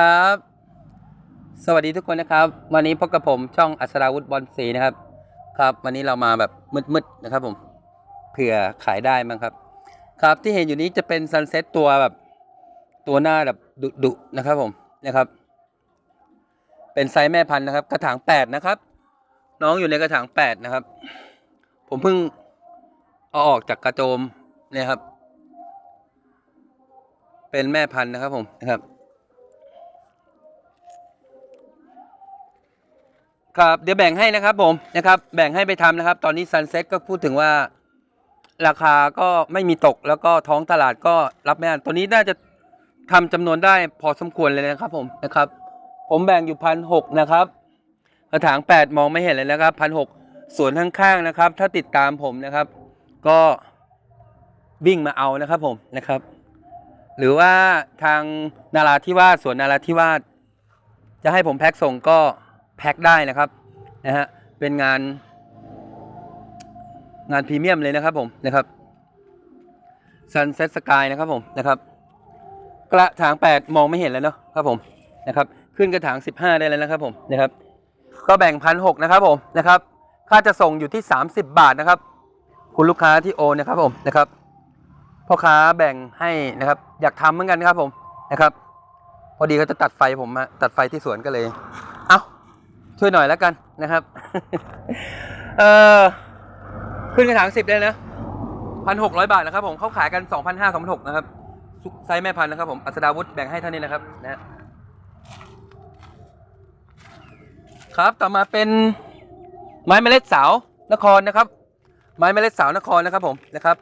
ครับสวัสดีทุกคนนะครับ วันนี้พบกับผมช่องอัศราวุธบอลสีนะครับ ครับ วันนี้เรามาแบบมืดๆนะครับ ผมเผื่อขายได้มั้งครับ ครับที่เห็นอยู่นี้จะเป็นซันเซ็ตตัวแบบตัวหน้าแบบดุๆนะครับ ผมนะครับ เป็นไซส์แม่พันธุ์นะครับ กระถางแปดนะครับ น้องอยู่ในกระถางแปดนะครับ ผมเพิ่งเอาออกจากกระโจมเนี่ยครับ เป็นแม่พันธุ์นะครับ ผมนะครับ ครับเดี๋ยวแบ่งให้นะครับผมนะครับแบ่งให้ไปทำนะครับ ตอนนี้ซันเซ็ตก็พูดถึงว่า ราคาก็ไม่มีตกแล้วก็ท้องตลาดก็รับไม่ได้ตัวนี้น่าจะทำจำนวนได้พอสมควรเลยนะครับผมนะครับ ผมแบ่งอยู่พันหกนะครับกระถางแปดมองไม่เห็นเลยนะครับพันหกส่วนข้างๆนะครับ ถ้าติดตามผมนะครับ ก็วิ่งมาเอานะครับผมนะครับ หรือว่าทางนาราธิวาสสวนนาราธิวาสจะให้ผมแพ็คส่งก็ แพ็คได้นะครับนะฮะเป็นงานงานพรีเมียมเลยนะครับผมนะครับ Sunset Sky นะครับผมนะครับ กระถาง 8 มองไม่เห็นแล้วเนาะครับผมนะครับ ขึ้นกระถาง 15 ได้แล้วนะครับผมนะครับ ก็แบ่งพันหกนะครับผมนะครับ ค่าจะส่งอยู่ที่ 30 บาทนะครับ คุณลูกค้าที่โอนนะครับผมนะครับพ่อค้าแบ่งให้นะครับ อยากทำเหมือนกันครับผมนะครับ พอดีเขาจะตัดไฟผมมาตัดไฟที่สวนก็เลย ช่วยหน่อยแล้วกันนะครับ เออขึ้นกระถางสิบได้นะพันหกร้อยบาทนะครับผมเขาขายกันสองพันห้าสองพันหกนะครับไซส์แม่พันธุ์นะครับผมอัศดาวุธแบ่งให้เท่านี้นะครับนะครับ ต่อมาเป็นไม้เมล็ดสาวนครนะครับ ไม้เมล็ดสาวนครนะครับผมนะครับ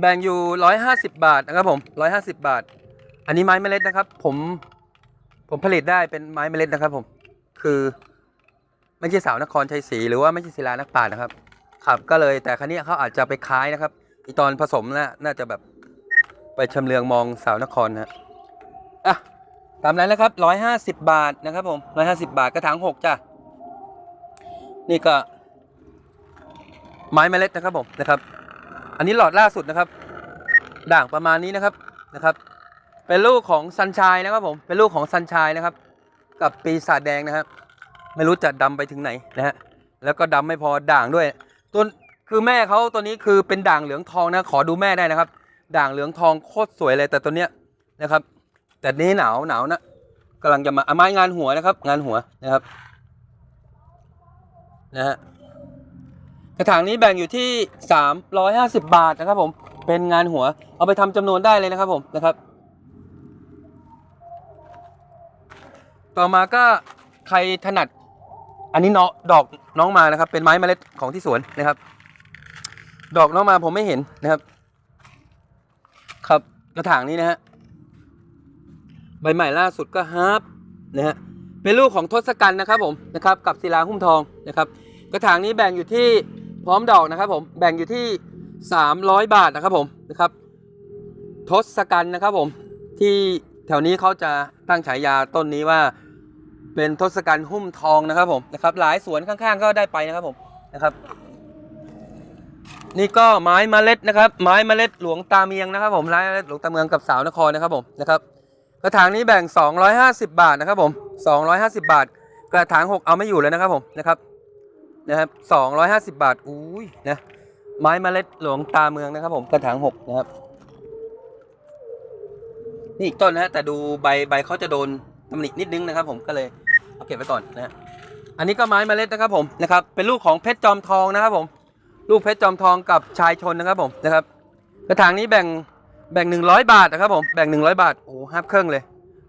แบ่งอยู่ร้อยห้าสิบาทนะครับผมร้อยห้าสิบาท อันนี้ไม้เมล็ดนะครับ ผมผมผลิตได้เป็นไม้เมล็ดนะครับ ผม คือ ไม่ใช่สาวนครชัยศรีหรือว่าไม่ใช่ศิลานักปราชญ์นะครับครับก็เลยแต่ครั้นี้เขาอาจจะไปคล้ายนะครับอีตอนผสมน่ะน่าจะแบบไปชำเลืองมองสาวนครนะอะตามนั้นนะครับร้อยห้าสิบบาทนะครับผมร้อยห้าสิบาทกระถางหกจ้ะนี่ก็ ไม้เมล็ดนะครับผมนะครับ อันนี้หลอดล่าสุดนะครับ ด่างประมาณนี้นะครับนะครับ เป็นลูกของซันชายนะครับผมเป็นลูกของซันชายนะครับ กับปีศาจแดงนะครับ ไม่รู้จะดำไปถึงไหนนะฮะแล้วก็ดำไม่พอด่างด้วยตัวคือแม่เขาตัวนี้คือเป็นด่างเหลืองทองนะ ขอดูแม่ได้นะครับ ด่างเหลืองทองโคตรสวยเลยแต่ตัวเนี้ยนะครับ แต่นี้หนาวหนาวนะกำลังจะมาอะไม้งานหัวนะครับ งานหัวนะครับนะฮะกระถางนี้แบ่งอยู่ที่ 350 บาทนะครับผมเป็นงานหัวเอาไปทำจำนวนได้เลยนะครับผมนะครับ ต่อมาก็ใครถนัด อันนี้เนาะดอกน้องมานะครับ เป็นไม้เมล็ดของที่สวนนะครับ ดอกน้องมาผมไม่เห็นนะครับ ครับกระถางนี้นะฮะใบใหม่ล่าสุดก็ฮาร์ปนะฮะเป็นลูกของทศกัณฐ์นะครับผมนะครับ กับศิลาหุ้มทองนะครับ กระถางนี้แบ่งอยู่ที่พร้อมดอกนะครับ ผมแบ่งอยู่ที่ 300 บาทนะครับผมนะครับทศกัณฐ์นะครับผมที่แถวนี้เขาจะตั้งฉายาต้นนี้ว่า เป็นทศกัณฐ์หุ้มทองนะครับผมนะครับหลายสวนข้างๆ ก็ได้ไปนะครับผมนะครับนี่ก็ไม้เมล็ดนะครับ ไม้เมล็ดหลวงตาเมียงนะครับผมไม้เมล็ดหลวงตาเมืองกับสาวนครนะครับผมนะครับกระถางนี้แบ่ง 250 บาทนะครับผม 250 บาท กระถาง 6 เอาไม่อยู่เลยนะครับผมนะครับนะครับสองร้อยห้าสิบบาทอุ้ยนะไม้เมล็ดหลวงตาเมืองนะครับผมกระถางหกนะครับ นี่อีกต้นนะแต่ดูใบใบเขาจะโดน ตำหนินิดนึงนะครับ ผมก็เลยเอาเก็บไว้ก่อนนะ อันนี้ก็ไม้เมล็ดนะครับผมนะครับ เป็นลูกของเพชรจอมทองนะครับผม ลูกเพชรจอมทองกับชายชนนะครับผมนะครับ กระถางนี้แบ่งแบ่งหนึ่งร้อยบาทนะครับผมแบ่งหนึ่งร้อยบาทโอ้ห้าเครื่องเลย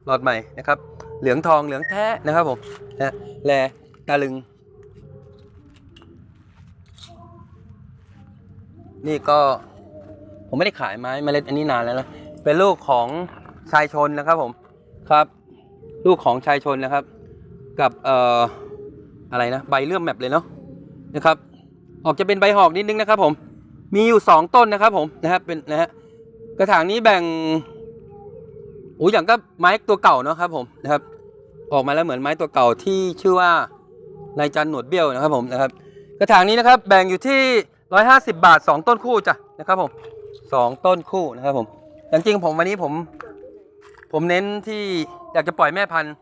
หลอดใหม่นะครับ เหลืองทองเหลืองแท้นะครับผมนะแลตาลึง นี่ก็ผมไม่ได้ขายไม้เมล็ดอันนี้นานแล้วนะเป็นลูกของชายชนนะครับผมครับ ลูกของชายชนนะครับ กับเอ่ออะไรนะใบเลื่อมแมปเลยเนาะนะครับ ออกจะเป็นใบหอกนิดนึงนะครับ ผม มีอยู่สองต้นนะครับ ผมนะครับเป็นนะฮะกระถางนี้แบ่งโอ้ยอย่างก็ไม้ตัวเก่าเนาะครับ ผมนะครับ ออกมาแล้วเหมือนไม้ตัวเก่าที่ชื่อว่านายจันหนวดเบี้ยวนะครับ ผมนะครับ กระถางนี้นะครับ แบ่งอยู่ที่ 150 บาท 2 ต้นคู่จ้ะนะครับ ผมสองต้นคู่นะครับ ผมจริงๆผมวันนี้ผม ผมเน้นที่อยากจะปล่อยแม่พันธุ์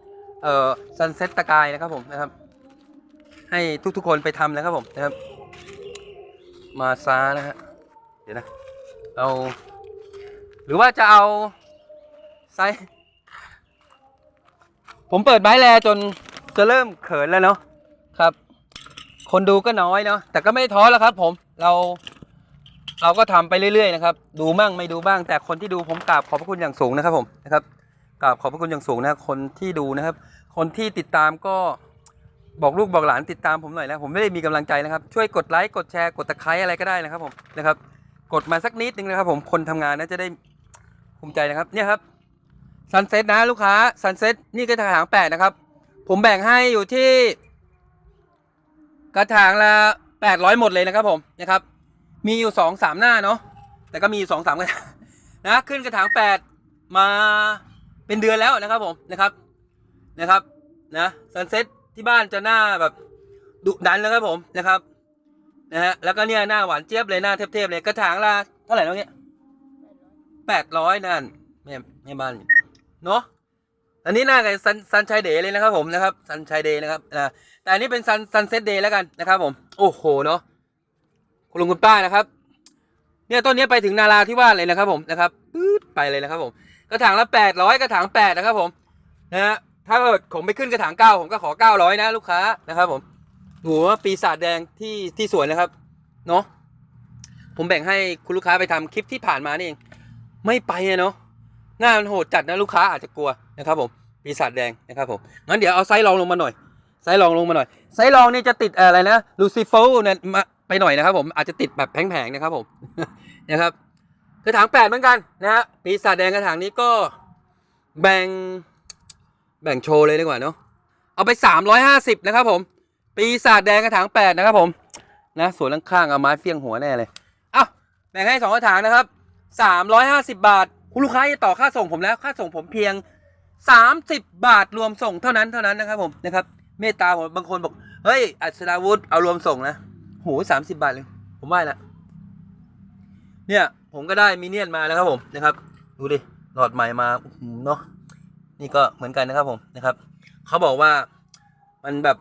เอ่อซันเซ็ตตะกายนะครับผมนะครับ ให้ทุกๆคนไปทำนะครับผมนะครับ มาซานะฮะเดี๋ยวนะเอาหรือว่าจะเอาไซส์ผมเปิดไม้แลจนจะเริ่มเขินแล้วเนาะครับ คนดูก็น้อยเนาะแต่ก็ไม่ท้อแล้วครับ ผมเราเราก็ทำไปเรื่อยๆนะครับ ดูบ้างไม่ดูบ้างแต่คนที่ดูผมกราบขอบพระคุณอย่างสูงนะครับผมนะครับ กราบขอบพระคุณอย่างสูงนะครับคนที่ดูนะครับ คนที่ติดตามก็บอกลูกบอกหลานติดตามผมหน่อยนะผมไม่ได้มีกำลังใจนะครับ ช่วยกดไลค์กดแชร์กดตะไคร้อะไรก็ได้นะครับผมนะครับ กดมาสักนิดนึงนะครับ ผมคนทำงานนะจะได้ภูมิใจนะครับเนี่ยครับซันเซ็ตนะลูกค้าซันเซ็ตนี่กระถางแปดนะครับ ผมแบ่งให้อยู่ที่ กระถางละแปดร้อยหมดเลยนะครับผมนะครับ มีอยู่สองสามหน้าเนาะแต่ก็มีสองสามกระถางนะขึ้นกระถางแปดมา เป็นเดือนแล้วนะครับผมนะครับนะครับนะซันเซ็ตที่บ้านจะหน้าแบบดุดันแล้วครับผมนะครับนะฮะแล้วก็เนี่ยหน้าหวานเจี๊ยบเลยหน้าเทพๆเลยกระถางละเท่าไหร่แล้วเนี่ยแปดร้อยนั่นแม่แม่บ้านเนาะอันนี้หน้ากับซันซันชัยเดย์เลยนะครับผมนะครับซันชัยเดย์นะครับนะแต่อันนี้เป็นซันซันเซ็ตเดย์แล้วกันนะครับผมโอ้โหเนาะคุณลุงคุณป้านะครับ เนี่ยต้นนี้ไปถึงนาราที่ว่าเลยนะครับผมนะครับปื๊ดไปเลยนะครับผม กระถางละแปดร้อยกระถางแปดนะครับผมนะฮะถ้าเกิดผมไปขึ้นกระถางเก้าผมก็ขอเก้าร้อยนะลูกค้านะครับผมหัวปีศาจแดงที่ที่สวนนะครับเนาะผมแบ่งให้คุณลูกค้าไปทำคลิปที่ผ่านมานี่เองไม่ไปอะเนาะหน้ามันโหดจัดนะลูกค้าอาจจะกลัวนะครับผมปีศาจแดงนะครับผมงั้นเดี๋ยวเอาไซส์รองลงมาหน่อยไซส์รองลงมาหน่อยไซส์รองนี่จะติดอะไรนะลูซิเฟอร์เนี่ยมาไปหน่อยนะครับผมอาจจะติดแบบแผงๆนะครับผมนะครับ กระถางแปดเหมือนกันนะฮะปีศาจแดงกระถางนี้ก็แบ่งแบ่งโชว์เลยดีกว่าเนาะเอาไปสามร้อยห้าสิบนะครับผม ปีศาจแดงกระถางแปดนะครับผมนะส่วนข้างๆเอาไม้เฟี้ยงหัวแน่เลยเอ้าแบ่งให้สองกระถางนะครับสามร้อยห้าสิบบาท คุณลูกค้าจะต่อค่าส่งผมแล้วค่าส่งผมเพียงสามสิบบาทรวมส่งเท่านั้นเท่านั้นนะครับผมนะครับเมตตาผมบางคนบอกเฮ้ยอัศดาวุธเอารวมส่งนะโหสามสิบาทเลยผมว่าละเนี่ย ผมก็ได้มิเนียนมาแล้วครับผมนะครับ ดูดิหลอดใหม่มาอืเนาะนี่ก็เหมือนกันนะครับผมนะครับเขาบอกว่ามันแบบ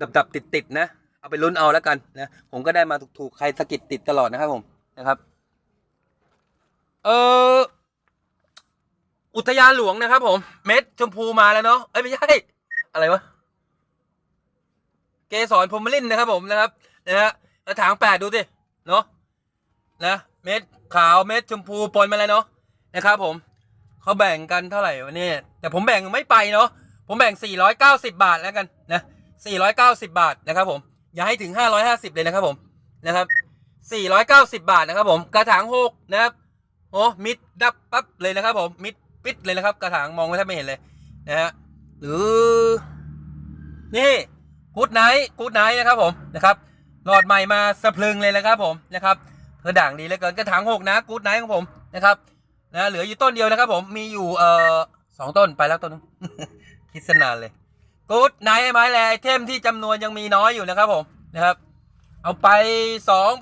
ดับดับติดติดๆนะ เอาไปลุ้นเอาแล้วกันนะผมก็ได้มาถูกๆใครสะกิดติดตลอดนะครับผมนะครับ เอออุทยานหลวงนะครับ ผม เม็ดชมพูมาแล้วเนาะเอ้ยไม่ใช่อะไรวะเกสรพรมลินนะครับผมนะครับนะฮะกระถางแปดดูสิเนาะนะ เม็ดขาวเม็ดชมพูปนมาแล้วเนาะนะครับผมเขาแบ่งกันเท่าไหร่วะเนี่ยแต่ผมแบ่งไม่ไปเนาะผมแบ่ง 490 บาทแล้วกันนะ490 บาทนะครับผมอย่าให้ถึง 550 เลยนะครับผมนะครับ490 บาทนะครับผมกระถางหกนะครับโอ้มิดดับปั๊บเลยนะครับผมมิดปิดเลยนะครับกระถางมองไม่แทบไม่เห็นเลยนะฮะหรือ นี่กูดไนท์กูดไนท์นะครับผมนะครับหลอดใหม่มาสะพรึงเลยนะครับผมนะครับ เธอด่างดีเหลือเกินกระถางหกนะกูดไนท์ของผมนะครับนะเหลืออยู่ต้นเดียวนะครับผมมีอยู่เอ่อสองต้นไปแล้วต้นนึงคิดสนานเลยกูดไนท์ไม้แลไอเทมที่จำนวนยังมีน้อยอยู่นะครับผมนะครับ เอาไป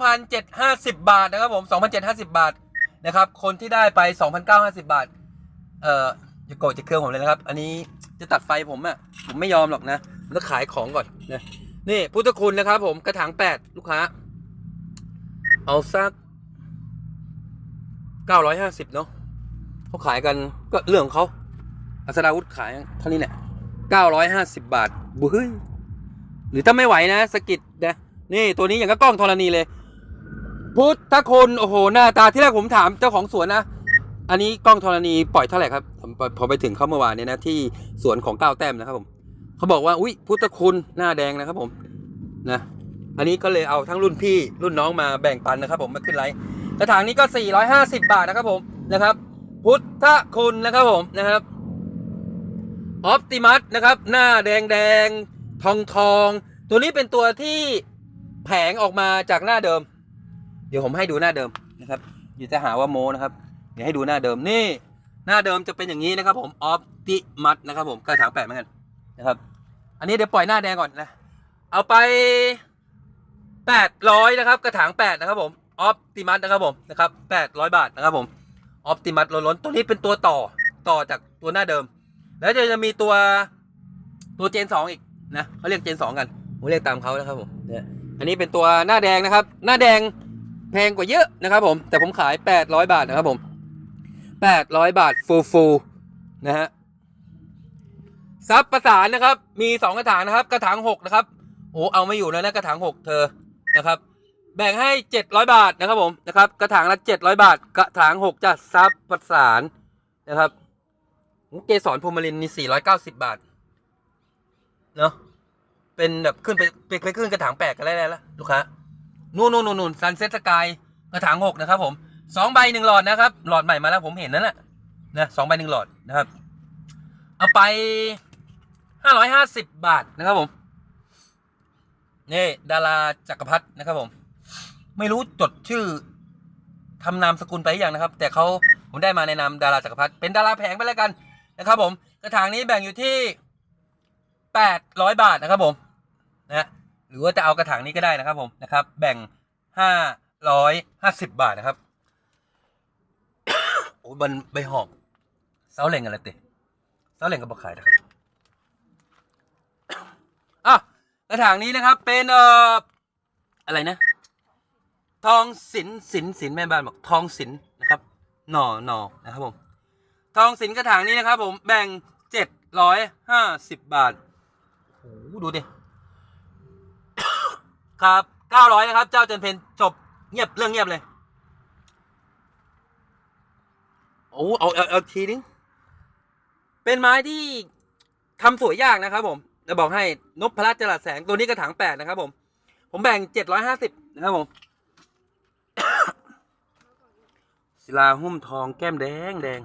2,750 บาทนะครับผม2,750 บาทนะครับ คนที่ได้ไป 2,950 บาท เอ่ออย่าโกรธจะเครื่องผมเลยนะครับ อันนี้จะตัดไฟผมอะผมไม่ยอมหรอกนะผมต้องขายของก่อนนะ นี่พุทธคุณนะครับผมกระถางแปดลูกค้า เอาสักเก้าร้อยห้าสิบเนาะเขาขายกันก็เรื่องของเขาอัศดาวุธขายเท่านี้แหละเก้าร้อยห้าสิบบาทบุ้ยหรือถ้าไม่ไหวนะสกิดนะนี่ตัวนี้อย่างก็กล้องธรณีเลย พุทธคุณโอ้โหหน้าตาที่แรกผมถามเจ้าของสวนนะอันนี้กล้องธรณีปล่อยเท่าไหร่ครับผมพอไปถึงเข้าเมื่อวานเนี่ยนะที่สวนของก้าวแต้มนะครับผมเขาบอกว่าอุ้ยพุทธคุณหน้าแดงนะครับผมนะ อันนี้ก็เลยเอาทั้งรุ่นพี่รุ่นน้องมาแบ่งปันนะครับผมมาขึ้นไลฟ์กระถางนี้ก็ 450 บาทนะครับผมนะครับ พุทธคุณนะครับผมนะครับออปติมัสนะครับ หน้าแดงแดงทองทอง ตัวนี้เป็นตัวที่แผงออกมาจากหน้าเดิม เดี๋ยวผมให้ดูหน้าเดิมนะครับอย่าจะหาว่าโมนะครับ เดี๋ยวให้ดูหน้าเดิมนี่ หน้าเดิมจะเป็นอย่างนี้นะครับ ผมออปติมัสนะครับ ผมกระถางแปดเหมือนกันนะครับ อันนี้เดี๋ยวปล่อยหน้าแดงก่อนนะ เอาไป แปดร้อยนะครับกระถางแปดนะครับผมออปติมัสนะครับผมนะครับแปดร้อยบาทนะครับผมออปติมัสล้นๆตัวนี้เป็นตัวต่อต่อจากตัวหน้าเดิม แล้วจะจะมีตัวตัวเจนสองอีกนะเขาเรียกเจนสองกันผมเรียกตามเขานะครับผมเนี่ยอันนี้เป็นตัวหน้าแดงนะครับ หน้าแดงแพงกว่าเยอะนะครับผมแต่ผมขาย 800 บาทนะครับผม800 บาทฟูฟูนะฮะซับประสานนะครับ มีสองกระถางนะครับ กระถางหกนะครับ โอ้ เอาไม่อยู่แล้วนะ กระถางหกเธอ นะครับ แบ่งให้ 700 บาทนะครับผมนะครับกระถางละ 700 บาท กระถาง 6จะซับประสานนะครับเกสรพรมลินนี่490 บาทเนาะเป็นแบบขึ้นไปไปขึ้นกระถางแปดกันได้แล้วลูกค้านู่นนู่นนู่นนู่นซันเซ็ตสกายกระถางหกนะครับผมสองใบหนึ่งหลอดนะครับ หลอดใหม่มาแล้วผมเห็นนั่นแหละนะสองใบหนึ่งหลอดนะครับ เอาไป550บาทนะครับผม นี่ดาราจักรพรรดินะครับผม ไม่รู้จดชื่อทำนามสกุลไปหรือยังนะครับ แต่เขาผมได้มาในนามดาราจักรพรรดิเป็นดาราแผงไปแล้วกันนะครับ ผม กระถางนี้แบ่งอยู่ที่แปดร้อยบาทนะครับผมนะหรือว่าจะเอากระถางนี้ก็ได้นะครับ ผมนะครับ แบ่งห้าร้อยห้าสิบบาทนะครับโอ้ยมันใบหอกเสาเหล่งอะไรตะเสาเหล่งก็บอกขายนะครับอะ กระถางนี้นะครับเป็นเอ่ออะไรนะ ทองสินสินสินแม่บ้านบอกทองสินนะครับหน่อหน่อนะครับผมทองสินกระถางนี้นะครับ ผมแบ่งเจ็ดร้อยห้าสิบบาทโอ้โหดูดิครับเก้าร้อยนะครับ เจ้าเจนเพนจบเงียบเรื่องเงียบเลยโอ้เอาเอาเอาทีนึงเป็นไม้ที่ทำสวยยากนะครับผม จะบอกให้นพพลัดจรัสแสงตัวนี้กระถางแปดนะครับ ผม ผมแบ่งเจ็ดร้อยห้าสิบนะครับผมศิลาหุ้มทองแก้มแดงแดง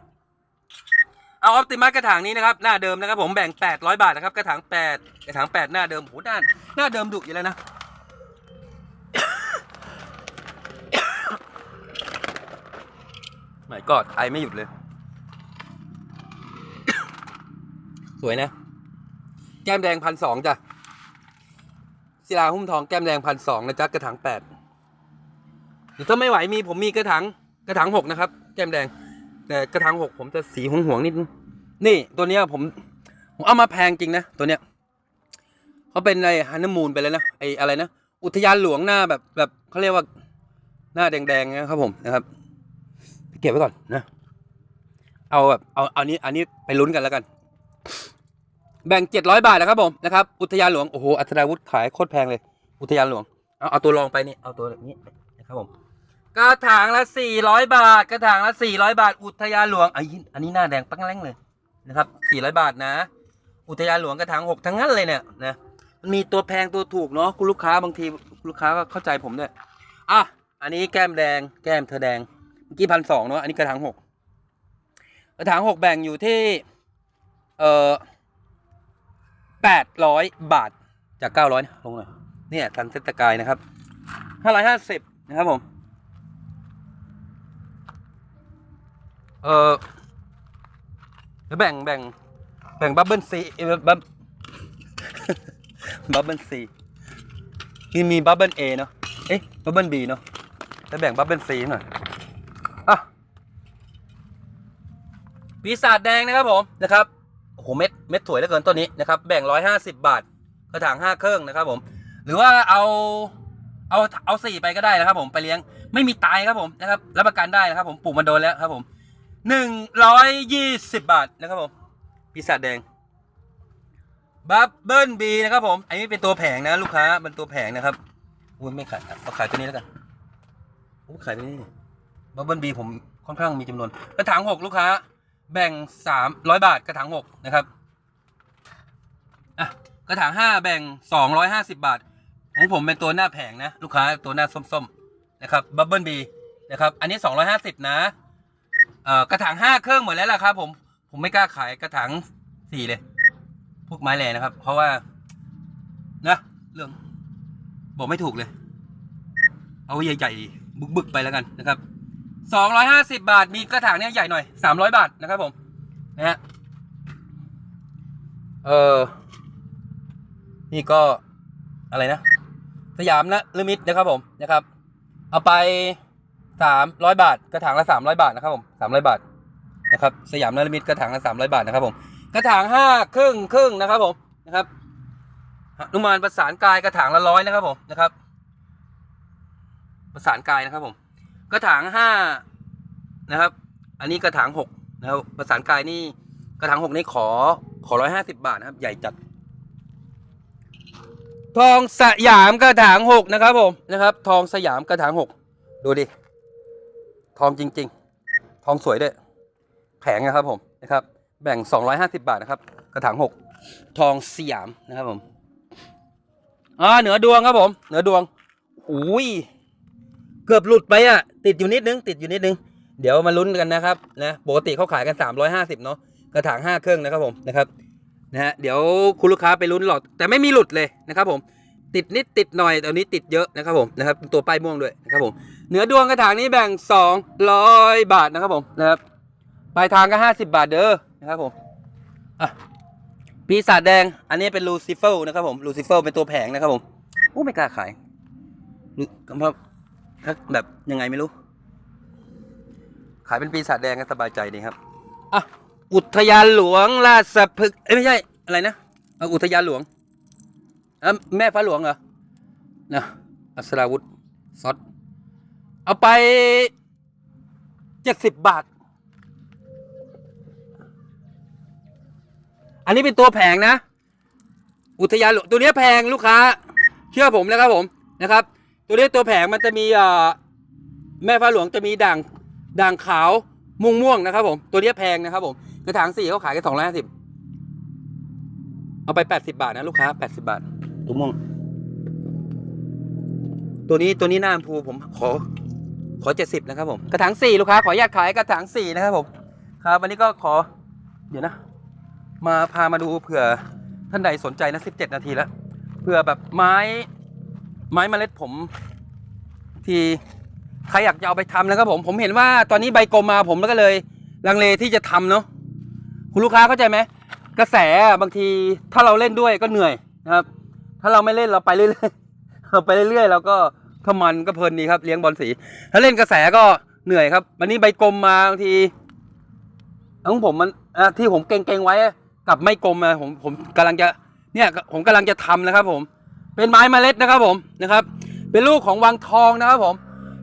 เอาออปติมัสกระถางนี้นะครับ หน้าเดิมนะครับ ผมแบ่งแปดร้อยบาทนะครับกระถางแปดกระถางแปดหน้าเดิมโหหน้าหน้าเดิมดุอยู่แล้วนะไม่กอดไอไม่หยุดเลย สวยนะ แก้มแดงพันสองจ้ะศิลาหุ้มทองแก้มแดงพันสองนะจ๊ะกระถางแปดหรือถ้าไม่ไหวมีผมมีกระถางกระถางหกนะครับ แก้มแดง แต่กระถางหกผมจะสีห่วงห่วงนิดนี่ตัวเนี้ยผมผมเอามาแพงจริงนะตัวเนี้ยเขาเป็นไอ้ฮันนมูนไปแล้วนะไอ้อะไรนะอุทยานหลวงหน้าแบบแบบเขาเรียกว่าหน้าแดงๆนะครับผมนะครับเก็บไว้ก่อนนะ เอาแบบเอาเอานี้อันนี้ไปลุ้นกันแล้วกัน แบ่งเจ็ดร้อยบาทนะครับผมนะครับอุทยานหลวงโอ้โหอัศดาวุธขายโคตรแพงเลย อุทยานหลวงเอาเอาตัวรองไปนี่เอาตัวแบบนี้นะครับผมกระถางละสี่ร้อยบาท กระถางละสี่ร้อยบาท อุทยานหลวงอันนี้อันนี้หน้าแดงปังแรงเลยนะครับสี่ร้อยบาทนะ อุทยานหลวงกระถางหกทั้งนั้นเลยเนี่ยนะมันมีตัวแพงตัวถูกเนาะคุณลูกค้าบางทีลูกค้าก็เข้าใจผมด้วยอะอันนี้แก้มแดง แก้มเธอแดงเมื่อกี้พันสองเนาะอันนี้กระถางหกกระถางหกแบ่งอยู่ที่ เอ่อ แปดร้อยบาทจากเก้าร้อยลงหน่อยเนี่ยทันเซตกายนะครับห้าร้อยห้าสิบนะครับผม เออแล้วแบ่งแบ่งแบ่งบับเบิลซีบับบับเบิลซีมีมีบับเบิลเอเนาะเอ๊ะบับเบิลบีเนาะแล้วแบ่งบับเบิลซีหน่อยอะปีศาจแดงนะครับผมนะครับ โอ้โหเม็ดเม็ดสวยเหลือเกินต้นนี้นะครับ แบ่งร้อยห้าสิบบาท กระถางห้าเครื่องนะครับ ผม หรือว่าเอาเอาเอาสี่ไปก็ได้นะครับ ผมไปเลี้ยงไม่มีตายครับผมนะครับรับประกันได้นะครับ ผมปลูกมาโดนแล้วครับ ผมหนึ่งร้อยยี่สิบบาทนะครับผมปีศาจแดงบับเบิลบีนะครับผม อันนี้เป็นตัวแผงนะลูกค้าเป็นตัวแผงนะครับอุ้ยไม่ขายเอาขายตัวนี้แล้วกันอุ้ยขายตัวนี้บับเบิลบีผมค่อนข้างมีจำนวนกระถางหกลูกค้า แบ่งสามร้อยบาทกระถางหกนะครับอะกระถางห้าแบ่งสองร้อยห้าสิบบาท ของผมเป็นตัวหน้าแผงนะ ลูกค้าตัวหน้าส้มๆนะครับบับเบิลบีนะครับ อันนี้สองร้อยห้าสิบนะเอ่อกระถางห้าเครื่องหมดแล้วล่ะครับผมผมไม่กล้าขายกระถางสี่เลย พวกไม้แหล่นะครับ เพราะว่านะเรื่อง บอกไม่ถูกเลย เอาใหญ่ๆบึกๆไปแล้วกันนะครับ สองร้อยห้าสิบาท มีกระถางเนี้ยใหญ่หน่อยสามร้อยบาทนะครับผม นะฮะ เออ นี่ก็อะไรนะ สยามนะลิมิตนะครับผม นะครับ เอาไปสามร้อยบาท กระถางละสามร้อยบาทนะครับผมสามร้อยบาทนะครับ สยามนรมิตกระถางละสามร้อยบาทนะครับผม กระถางห้าครึ่งครึ่งนะครับผม นะครับนุมานประสานกายกระถางละร้อยนะครับผม นะครับ ประสานกายนะครับผม กระถางห้านะครับ อันนี้กระถางหกนะครับประสานกายนี่กระถางหกนี่ขอขอร้อยห้าสิบาทนะครับ ใหญ่จัด ทองสยามกระถางหกนะครับผมนะครับ ทองสยามกระถางหกดูดิ ทองจริง ๆ ทองสวยด้วยแผงนะครับผมนะครับ แบ่ง 250 บาทนะครับ กระถางหกทองสยามนะครับผมอ่าเหนือดวงครับผม เหนือดวงอุ้ย เกือบหลุดไปอะ ติดอยู่นิดนึง ติดอยู่นิดนึง เดี๋ยวมาลุ้นกันนะครับนะปกติเขาขายกัน 350 เนาะกระถางห้าเครื่องนะครับผมนะครับนะฮะเดี๋ยวคุณลูกค้าไปลุ้นหลอดแต่ไม่มีหลุดเลยนะครับผมติดนิดติดหน่อยแต่อันนี้ติดเยอะนะครับผมนะครับตัวป้ายม่วงด้วยนะครับผมเหนือดวงกระถางนี้แบ่ง 200 บาทนะครับผมนะครับปลายทางก็ 50 บาทเด้อนะครับผมอะปีศาจแดงอันนี้เป็นลูซิเฟลนะครับผมลูซิเฟลเป็นตัวแผงนะครับผมโอ้ไม่กล้าขายรู้เพราะ แบบยังไงไม่รู้ ขายเป็นปีศาจแดงก็สบายใจดีครับอะอุทยานหลวงราชพฤกษ์เอ้ยไม่ใช่อะไรนะเอาอุทยานหลวงอ้าแม่ฟ้าหลวงเหรอนะอัศราวุธซอสเอาไปเจ็ดสิบบาท อันนี้เป็นตัวแพงนะ อุทยานหลวงตัวเนี้ยแพงลูกค้า เชื่อผมนะครับผมนะครับ ตัวนี้ตัวแผงมันจะมีอ่าแม่ฟ้าหลวงจะมีด่างด่างขาวม่วงม่วงๆนะครับ ผม ตัวเนี้ยแพงนะครับ ผมกระถางสี่เขาขายกันสองร้อยห้าสิบเอาไปแปดสิบาทนะลูกค้าแปดสิบาท ตัวม่วง ตัวนี้ตัวนี้หน้าชมพูผมขอ ขอเจ็ดสิบนะครับ ผมกระถางสี่ลูกค้าขออนุญาตขายกระถางสี่นะครับผมครับวันนี้ก็ขอ เดี๋ยวนะ มาพามาดูเผื่อท่านใดสนใจนะสิบเจ็ดนาทีแล้วเผื่อแบบไม้ ไม้เมล็ดผม ที่ใครอยากจะเอาไปทำนะครับผม ผมเห็นว่าตอนนี้ใบกลมมาผมแล้วก็เลย ลังเลที่จะทำเนาะคุณลูกค้าเข้าใจไหมกระแสอะบางทีถ้าเราเล่นด้วยก็เหนื่อยนะครับ ถ้าเราไม่เล่นเราไปเรื่อยๆเราไปเรื่อยๆเราก็ถ้ามันก็เพลินดีครับเลี้ยงบอลสี ถ้าเล่นกระแสก็เหนื่อยครับวันนี้ใบกลมมาบางทีของผมมันที่ผมเก่งๆไว้กับไม่กลมอะผมผมกำลังจะเนี่ยผมกำลังจะทำนะครับผม เป็นไม้เมล็ดนะครับผมนะครับ เป็นลูกของวังทองนะครับผม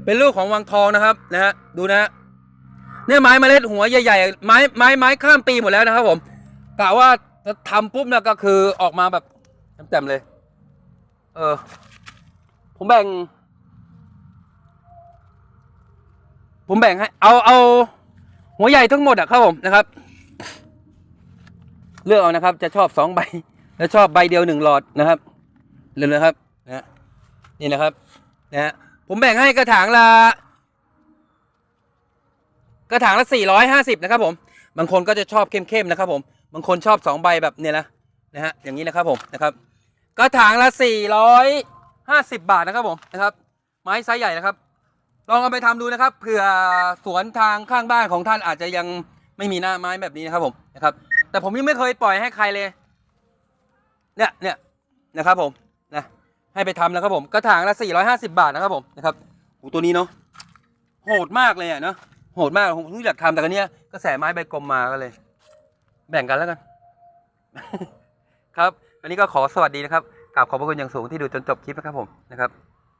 เป็นลูกของวังทองนะครับนะฮะดูนะฮะเนี่ยไม้เมล็ดหัวใหญ่ๆไม้ไม้ไม้ข้ามปีหมดแล้วนะครับผมกะว่าจะทำปุ๊บเนี่ยก็คือออกมาแบบเต็มๆเลย เออ ผมแบ่ง ผมแบ่งให้เอาเอาหัวใหญ่ทั้งหมดอะครับผมนะครับ เลือกเอานะครับ จะชอบสองใบ แล้วชอบใบเดียวหนึ่งหลอดนะครับ เลือกเลยครับนะฮะนี่นะครับนะฮะผมแบ่งให้กระถางละกระถางละ 450 นะครับ ผม บางคนก็จะชอบเข้มๆนะครับ ผม บางคนชอบ 2 ใบแบบเนี่ยนะนะฮะอย่างนี้นะครับผมนะครับกระถางละ 450 บาทนะครับผมนะครับ ไม้ไซส์ใหญ่นะครับ ลองเอาไปทำดูนะครับเผื่อสวนทางข้างบ้านของท่านอาจจะยังไม่มีหน้าไม้แบบนี้นะครับผมนะครับ แต่ผมยังไม่เคยปล่อยให้ใครเลย เนี่ยเนี่ยนะครับผมนะ ให้ไปทำนะครับผมกระถางละ 450 บาทนะครับผมนะครับโอ้ตัวนี้เนาะโหดมากเลยอะเนาะโหดมากผมเพิ่งอยากทำแต่กันเนี้ยกระแสไม้ใบกลมมาก็เลย แบ่งกันแล้วกัน ครับวันนี้ก็ขอสวัสดีนะครับกราบขอบพระคุณอย่างสูงที่ดูจนจบคลิปนะครับผมนะครับ